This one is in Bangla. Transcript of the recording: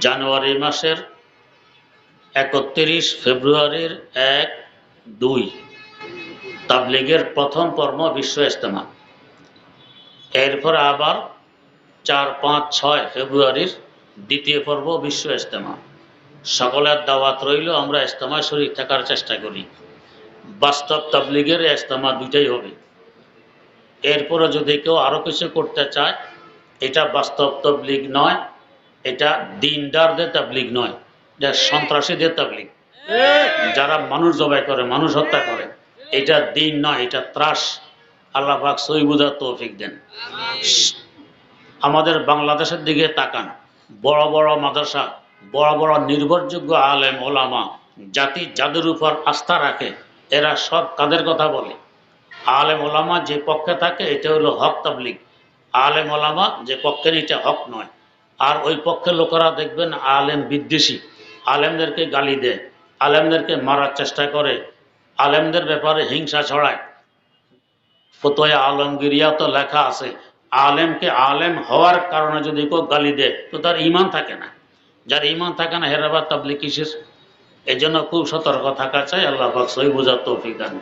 জানুয়ারি মাসের একত্রিশ ফেব্রুয়ারির এক, দুই। তাবলিগের প্রথম পর্ব বিশ্ব ইজতেমা। এরপর আবার চার, পাঁচ, ছয় ফেব্রুয়ারির দ্বিতীয় পর্ব বিশ্ব ইজতেমা। সকলের দাওয়াত রইল, আমরা ইস্তেমায় শরীর থাকার চেষ্টা করি। বাস্তব তাবলিগের ইস্তেমা দুইটাই হবে। এরপরে যদি কেউ আরও কিছু করতে চায়, এটা বাস্তব তবলিগ নয় এটা দিনদারদের তাবলিগ নয়, এটা সন্ত্রাসীদের তাবলিগ। যারা মানুষ জবাই করে, মানুষ হত্যা করে, এটা দিন নয়, এটা ত্রাস। আল্লাহ পাক সৈবুদা তৌফিক দেন। আমাদের বাংলাদেশের দিকে তাকান। বড় বড় মাদ্রাসা, বড় বড় নির্ভরযোগ্য আলেম, ওলামা, জাতি যাদের উপর আস্থা রাখে, এরা সব কাদের কথা বলে? আলেম, ওলামা যে পক্ষে থাকে, এটা হলো হক তাবলিগ। আলেম, ওলামা যে পক্ষের, এটা হক নয়। আর ওই পক্ষের লোকেরা দেখবেন আলেম বিদ্বেষী। আলেমদেরকে গালি দেয়, আলেমদেরকে মারার চেষ্টা করে, আলেমদের ব্যাপারে হিংসা ছড়ায়। ফতোয়া আলমগিরিয়া তো লেখা আছে, আলেমকে আলেম হওয়ার কারণে যদি কেউ গালি দেয়, তো তার ইমান থাকে না। যার ইমান থাকে না হেরাবার তাবলিক কিসের? এই জন্য খুব সতর্ক থাকা চাই, আল্লাহ সই বোঝার তৌফিক দান